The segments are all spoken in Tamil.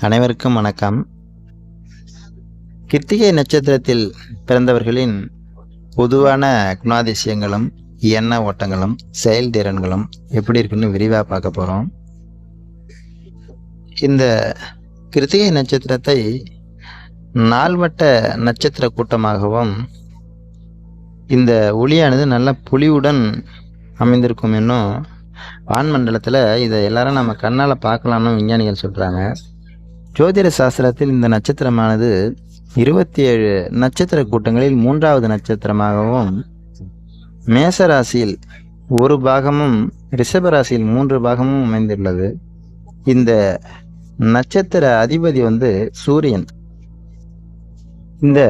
அனைவருக்கும் வணக்கம். கிருத்திகை நட்சத்திரத்தில் பிறந்தவர்களின் பொதுவான குணாதிசயங்களும் எண்ண ஓட்டங்களும் செயல்திறன்களும் எப்படி இருக்குன்னு விரிவாக பார்க்க போகிறோம் இந்த கிருத்திகை நட்சத்திரத்தை நாள்வட்ட நட்சத்திர கூட்டமாகவும் இந்த ஒளியானது நல்ல புலியுடன் அமைந்திருக்கும் என்னும் வான்மண்டலத்தில் இதை எல்லாரும் நம்ம கண்ணால் பார்க்கலாம்னு விஞ்ஞானிகள் சொல்கிறாங்க ஜோதிட சாஸ்திரத்தில் இந்த நட்சத்திரமானது இருபத்தி ஏழு நட்சத்திர கூட்டங்களில் மூன்றாவது நட்சத்திரமாகவும் மேச ராசியில் ஒரு பாகமும் ரிஷப ராசியில் மூன்று பாகமும் அமைந்துள்ளது. இந்த நட்சத்திர அதிபதி வந்து சூரியன். இந்த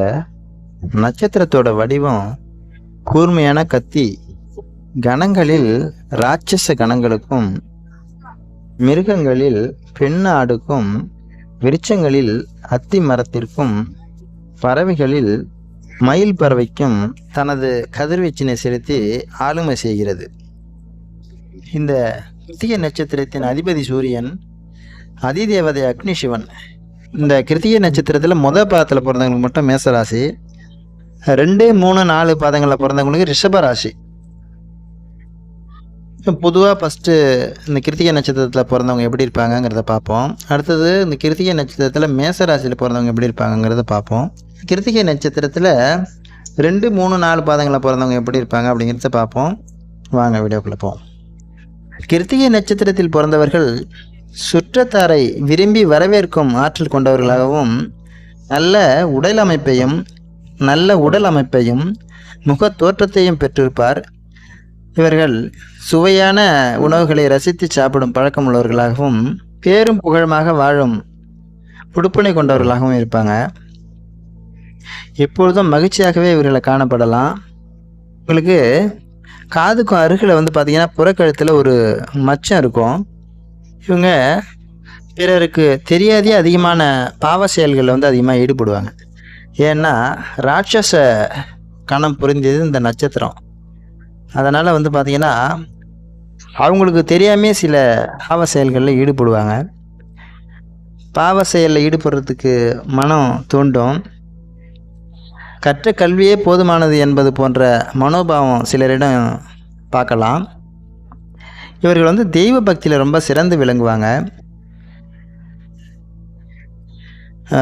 நட்சத்திரத்தோட வடிவம் கூர்மையான கத்தி கணங்களில் ராட்சச கணங்களுக்கும் மிருகங்களில் பெண் ஆடுக்கும் விருட்சங்களில் அத்தி மரத்திற்கும் பறவைகளில் மயில் பறவைக்கும் தனது கதிர்வீச்சினை செலுத்தி ஆளுமை செய்கிறது. இந்த கிருத்திகை நட்சத்திரத்தின் அதிபதி சூரியன் அதிதேவதை அக்னி சிவன் இந்த கிருத்திகை நட்சத்திரத்தில் முத பாதத்தில் பிறந்தவங்களுக்கு மட்டும் மேசராசி ரெண்டு மூணு நாலு பாதங்களில் பிறந்தவங்களுக்கு ரிஷபராசி. பொதுவாக ஃபஸ்ட்டு இந்த கிருத்திகை நட்சத்திரத்தில் பிறந்தவங்க எப்படி இருப்பாங்கங்கிறத பார்ப்போம். அடுத்தது இந்த கிருத்திகை நட்சத்திரத்தில் மேசராசியில் பிறந்தவங்க எப்படி இருப்பாங்கங்கிறத பார்ப்போம். கிருத்திகை நட்சத்திரத்தில் ரெண்டு மூணு நாலு பாதங்களில் பிறந்தவங்க எப்படி இருப்பாங்க அப்படிங்கிறத பார்ப்போம். வாங்க வீடியோக்குள்ளே போவோம். கிருத்திகை நட்சத்திரத்தில் பிறந்தவர்கள் சுற்றத்தாரை விரும்பி வரவேற்கும் ஆற்றல் கொண்டவர்களாகவும் நல்ல உடல் அமைப்பையும் நல்ல உடல் அமைப்பையும் முக தோற்றத்தையும் பெற்றிருப்பார். இவர்கள் சுவையான உணவுகளை ரசித்து சாப்பிடும் பழக்கம் உள்ளவர்களாகவும் பேரும் புகழமாக வாழும் புடுப்பனை கொண்டவர்களாகவும் இருப்பாங்க. எப்பொழுதும் மகிழ்ச்சியாகவே இவர்களை காணப்படலாம். உங்களுக்கு காதுக்கும் அருகில் வந்து பார்த்திங்கன்னா புறக்கழுத்தில் ஒரு மச்சம் இருக்கும். இவங்க பிறருக்கு தெரியாதே அதிகமான பாவ செயல்களில் வந்து அதிகமாக ஈடுபடுவாங்க. ஏன்னா ராட்சச கணம் புரிந்தது இந்த நட்சத்திரம். அதனால் வந்து பார்த்திங்கன்னா அவங்களுக்கு தெரியாமே சில பாவ செயல்களில் ஈடுபடுவாங்க. பாவ செயலில் ஈடுபடுறதுக்கு மனம் தூண்டும். கற்ற கல்வியே போதுமானது என்பது போன்ற மனோபாவம் சிலரிடம் பார்க்கலாம். இவர்கள் வந்து தெய்வ பக்தியில் ரொம்ப சிறந்து விளங்குவாங்க.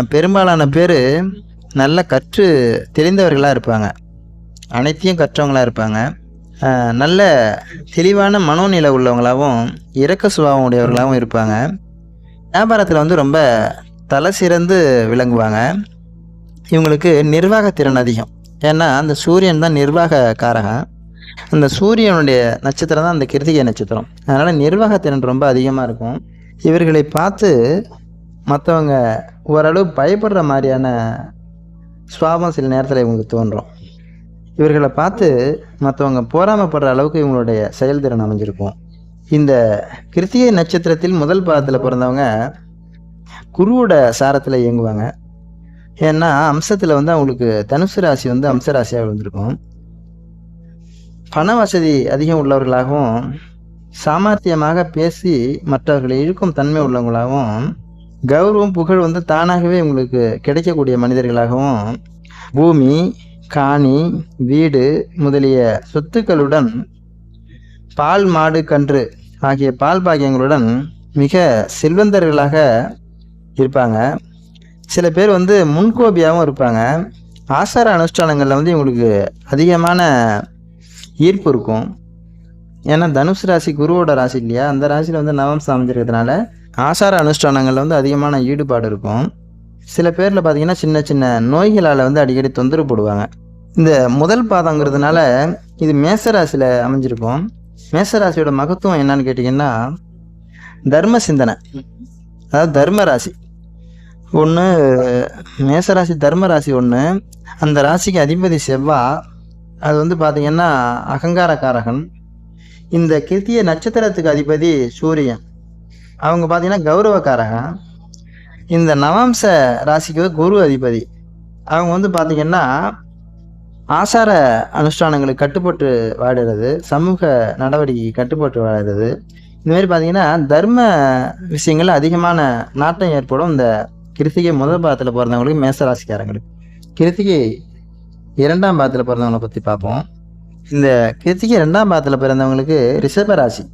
பெரும்பாலான பேர் நல்ல கற்று தெரிந்தவர்களாக இருப்பாங்க. அனைத்தையும் கற்றவங்களாக இருப்பாங்க. நல்ல தெளிவான மனோநிலை உள்ளவங்களாகவும் இறக்க சுபாவம் உடையவர்களாகவும் இருப்பாங்க. வியாபாரத்தில் வந்து ரொம்ப தலை சிறந்து விளங்குவாங்க. இவங்களுக்கு நிர்வாகத்திறன் அதிகம். ஏன்னா அந்த சூரியன் தான் நிர்வாக காரகம். அந்த சூரியனுடைய நட்சத்திரம் தான் அந்த கிருத்திகை நட்சத்திரம். அதனால் நிர்வாகத்திறன் ரொம்ப அதிகமாக இருக்கும். இவர்களை பார்த்து மற்றவங்க ஓரளவு பயப்படுற மாதிரியான சுவாபம் சில நேரத்தில் இவங்களுக்கு தோன்றும். இவர்களை பார்த்து மற்றவங்க போராமப்படுற அளவுக்கு இவங்களுடைய செயல்திறன் அமைஞ்சிருக்கும். இந்த கிருத்திகை நட்சத்திரத்தில் முதல் பாதத்தில் பிறந்தவங்க குருவோட சாரத்தில் இயங்குவாங்க. ஏன்னா அம்சத்தில் வந்து அவங்களுக்கு தனுசு ராசி வந்து அம்ச ராசியாக விழுந்திருக்கும். பண வசதி அதிகம் உள்ளவர்களாகவும் சாமர்த்தியமாக பேசி மற்றவர்களை இழுக்கும் தன்மை உள்ளவங்களாகவும் கௌரவம் புகழ் வந்து தானாகவே உங்களுக்கு கிடைக்கக்கூடிய மனிதர்களாகவும் பூமி காணி வீடு முதலிய சொத்துக்களுடன் பால் மாடு கன்று ஆகிய பால் பாக்கியங்களுடன் மிக செல்வந்தர்களாக இருப்பாங்க. சில பேர் வந்து முன்கோபியாகவும் இருப்பாங்க. ஆசார அனுஷ்டானங்களில் வந்து இவங்களுக்கு அதிகமான ஈர்ப்பு இருக்கும். ஏன்னா தனுஷ் ராசி குருவோட ராசி இல்லையா? அந்த ராசியில் வந்து நவம்சம் அமைஞ்சிருக்கிறதுனால ஆசார அனுஷ்டானங்களில் வந்து அதிகமான ஈடுபாடு இருக்கும். சில பேரில் பார்த்தீங்கன்னா சின்ன சின்ன நோய்களால் வந்து அடிக்கடி தொந்தரவு போடுவாங்க. இந்த முதல் பாதங்கிறதுனால இது மேசராசியில் அமைஞ்சிருக்கும். மேசராசியோட மகத்துவம் என்னன்னு கேட்டிங்கன்னா தர்ம சிந்தனை. அதாவது தர்ம ராசி. ஒன்று மேசராசி தர்மராசி ஒன்று அந்த ராசிக்கு அதிபதி செவ்வா. அது வந்து பார்த்திங்கன்னா அகங்காரக்காரகன். இந்த கிருத்திய நட்சத்திரத்துக்கு அதிபதி சூரியன். அவங்க பார்த்தீங்கன்னா கௌரவக்காரகன். இந்த நவம்ச ராசிக்கு குரு அதிபதி. அவங்க வந்து பார்த்திங்கன்னா ஆசார அனுஷ்டானங்களுக்கு கட்டுப்பட்டு வாடுறது சமூக நடவடிக்கை கட்டுப்பட்டு வாடுறது. இந்த மாதிரி பார்த்தீங்கன்னா தர்ம விஷயங்கள் அதிகமான நாட்டம் ஏற்படும். இந்த கிருத்திகை முதல் பாதத்தில் பிறந்தவங்களுக்கு மேசராசிக்காரங்களுக்கு கிருத்திகை இரண்டாம் பாதத்தில் பிறந்தவங்களை பற்றி பார்ப்போம். இந்த கிருத்திகை ரெண்டாம் பாதத்தில் பிறந்தவங்களுக்கு ரிஷப ராசி.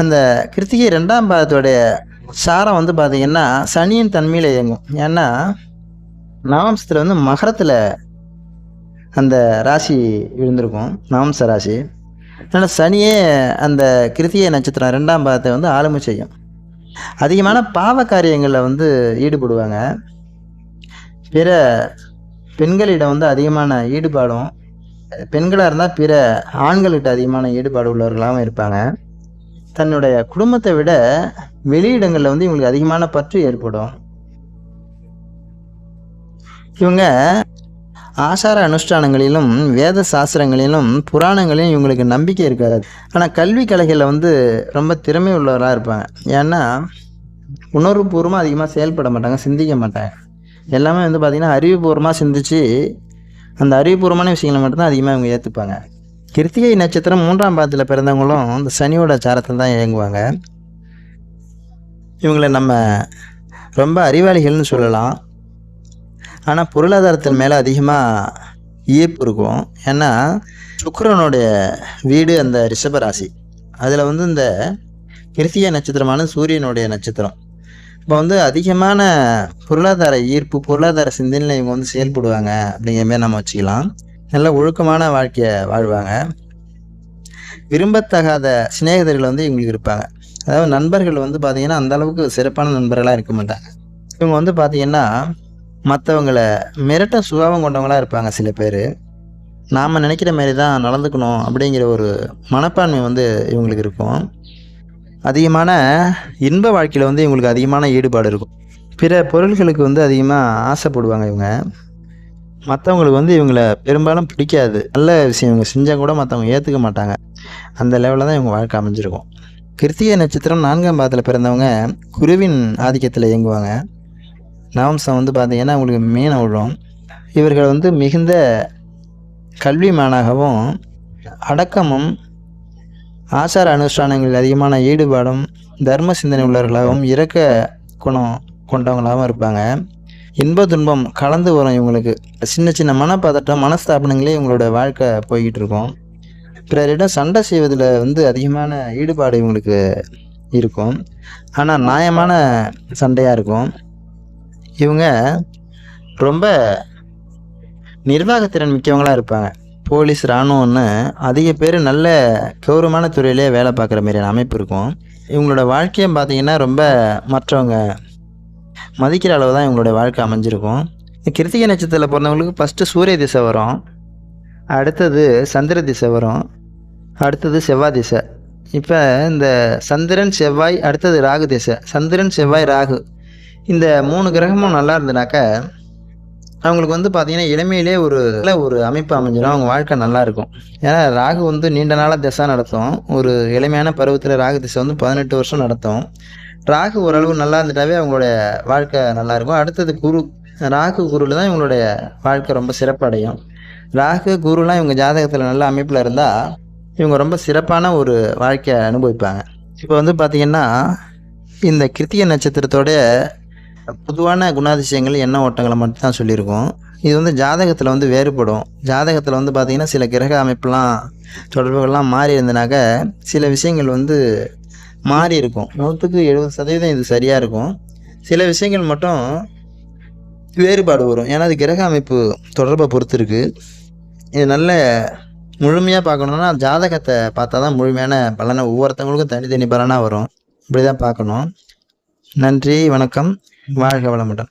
அந்த கிருத்திகை ரெண்டாம் பாதத்தோடைய சாரம் வந்து பார்த்தீங்கன்னா சனியின் தன்மையில் இயங்கும். ஏன்னா நவம்சத்தில் வந்து மகரத்தில் அந்த ராசி விழுந்திருக்கும். நவம்ச ராசி. அதனால் சனியே அந்த கிருத்திய நட்சத்திரம் ரெண்டாம் பாதத்தை வந்து ஆளுமை செய்யும். அதிகமான பாவ காரியங்களில் வந்து ஈடுபடுவாங்க. பிற பெண்களிடம் வந்து அதிகமான ஈடுபாடும் பெண்களாக இருந்தால் பிற ஆண்கள்கிட்ட அதிகமான ஈடுபாடு உள்ளவர்களாகவும் இருப்பாங்க. தன்னுடைய குடும்பத்தை விட வெளியிடங்களில் வந்து இவங்களுக்கு அதிகமான பற்று ஏற்படும். இவங்க ஆசார அனுஷ்டானங்களிலும் வேத சாஸ்திரங்களிலும் புராணங்களிலும் இவங்களுக்கு நம்பிக்கை இருக்காது. ஆனால் கல்வி கலைகளில் வந்து ரொம்ப திறமை உள்ளவராக இருப்பாங்க. ஏன்னா உணர்வுபூர்வமாக அதிகமாக செயல்பட மாட்டாங்க சிந்திக்க மாட்டாங்க. எல்லாமே வந்து பார்த்திங்கன்னா அறிவுபூர்வமாக சிந்திச்சு அந்த அறிவுபூர்வமான விஷயங்களை மட்டும்தான் அதிகமாக இவங்க ஏற்றுப்பாங்க கிருத்திகை நட்சத்திரம் மூன்றாம் பாதத்தில் பிறந்தவங்களும் இந்த சனியோட சாரத்தில் தான் இயங்குவாங்க. இவங்களை நம்ம ரொம்ப அறிவாளிகள்னு சொல்லலாம். ஆனால் பொருளாதாரத்தின் மேலே அதிகமாக ஈர்ப்பு இருக்கும். ஏன்னா சுக்கரனுடைய வீடு அந்த ரிஷபராசி அதில் வந்து இந்த கிருத்திய நட்சத்திரமான சூரியனுடைய நட்சத்திரம். இப்போ வந்து அதிகமான பொருளாதார ஈர்ப்பு பொருளாதார சிந்தனையில் இவங்க வந்து செயல்படுவாங்க அப்படிங்கிற மாதிரி நம்ம வச்சுக்கலாம். நல்ல ஒழுக்கமான வாழ்க்கையை வாழ்வாங்க. விரும்பத்தகாத சிநேகிதர்கள் வந்து இவங்களுக்கு இருப்பாங்க. அதாவது நண்பர்கள் வந்து பார்த்திங்கன்னா அந்த அளவுக்கு சிறப்பான நண்பர்களாக இருக்க மாட்டாங்க. இவங்க வந்து பார்த்திங்கன்னா மற்றவங்களை மிரட்ட சுபாவம் கொண்டவங்களாக இருப்பாங்க சில பேர். நாம் நினைக்கிற மாரி தான் நடந்துக்கணும் அப்படிங்கிற ஒரு மனப்பான்மை வந்து இவங்களுக்கு இருக்கும். அதிகமான இன்ப வாழ்க்கையில் வந்து இவங்களுக்கு அதிகமான ஈடுபாடு இருக்கும். பிற பொருள்களுக்கு வந்து அதிகமாக ஆசைப்படுவாங்க இவங்க. மற்றவங்களுக்கு வந்து இவங்கள பெரும்பாலும் பிடிக்காது. நல்ல விஷயம் இவங்க செஞ்சால் கூட மற்றவங்க ஏற்றுக்க மாட்டாங்க. அந்த லெவலில் தான் இவங்க வாழ்க்கை அமைஞ்சிருக்கும். கிருத்திய நட்சத்திரம் நான்காம் பாதத்தில் பிறந்தவங்க குருவின் ஆதிக்கத்தில் இயங்குவாங்க. நவம்சம் வந்து பார்த்திங்கன்னா அவங்களுக்கு மீன விழும் இவர்கள் வந்து மிகுந்த கல்விமானாகவும் அடக்கமும் ஆசார அனுஷ்டானங்களில் அதிகமான ஈடுபாடும் தர்ம சிந்தனை உள்ளவர்களாகவும் இறக்க குணம் கொண்டவங்களாகவும் இருப்பாங்க. இன்ப துன்பம் கலந்து வரும் இவங்களுக்கு. சின்ன சின்ன மனப்பதட்டம் மனஸ்தாபனங்களே இவங்களோட வாழ்க்கை போய்கிட்டு இருக்கும். பிறரிடம் சண்டை செய்வதில் வந்து அதிகமான ஈடுபாடு இவங்களுக்கு இருக்கும். ஆனால் நியாயமான சண்டையாக இருக்கும். இவங்க ரொம்ப நிர்வாகத்திறன் மிக்கவங்களாக இருப்பாங்க. போலீஸ் இராணுவம்னு அதிக பேர் நல்ல கௌரவமான துறையிலே வேலை பார்க்குற மாதிரியான அமைப்பு இருக்கும். இவங்களோட வாழ்க்கையும் பார்த்தீங்கன்னா ரொம்ப மற்றவங்க மதிக்கிற அளவு தான் இவங்களோட வாழ்க்கை அமைஞ்சிருக்கும். கிருத்திகை நட்சத்திரத்தில் பிறந்தவங்களுக்கு ஃபஸ்ட்டு சூரிய திசை வரும். அடுத்தது சந்திர திசை வரும். அடுத்தது செவ்வாய் திசை. இப்போ இந்த சந்திரன் செவ்வாய் அடுத்தது ராகு திசை. சந்திரன் செவ்வாய் ராகு. இந்த மூணு கிரகமும் நல்லா இருந்தனாக்க அவங்களுக்கு வந்து பார்த்திங்கன்னா இளமையிலே ஒரு நல்ல ஒரு அமைப்பு அமைஞ்சிடும். அவங்க வாழ்க்கை நல்லாயிருக்கும் ஏன்னா ராகு வந்து நீண்ட நாளாக திசை நடத்தும். ஒரு இளமையான பருவத்தில் ராகு திசை வந்து பதினெட்டு வருஷம் நடத்தும். ராகு ஓரளவு நல்லா இருந்துட்டாவே அவங்களுடைய வாழ்க்கை நல்லாயிருக்கும் அடுத்தது குரு. ராகு குருவில் தான் இவங்களுடைய வாழ்க்கை ரொம்ப சிறப்படையும். ராகு குருலாம் இவங்க ஜாதகத்தில் நல்ல அமைப்பில் இருந்தால் இவங்க ரொம்ப சிறப்பான ஒரு வாழ்க்கையை அனுபவிப்பாங்க. இப்போ வந்து பார்த்திங்கன்னா இந்த கிருத்திய நட்சத்திரத்தோட பொதுவான குணாதிசயங்கள் எண்ண ஓட்டங்களை மட்டும் தான் சொல்லியிருக்கோம். இது வந்து ஜாதகத்தில் வந்து வேறுபடும். ஜாதகத்தில் வந்து பார்த்திங்கன்னா சில கிரக அமைப்புலாம் தொடர்புகள்லாம் மாறி இருந்தனாக்க சில விஷயங்கள் வந்து மாறி இருக்கும். நூற்றுக்கு எழுபது சதவீதம் இது சரியாக இருக்கும். சில விஷயங்கள் மட்டும் வேறுபாடு வரும். ஏன்னா அது கிரக அமைப்பு தொடர்பை பொறுத்து இருக்குது இது நல்ல முழுமையாக பார்க்கணுன்னா ஜாதகத்தை பார்த்தா தான் முழுமையான பலனை ஒவ்வொருத்தவங்களுக்கும் தனித்தனி பலனாக வரும். இப்படி தான் பார்க்கணும். நன்றி வணக்கம். வாழ்க வளமுடன்.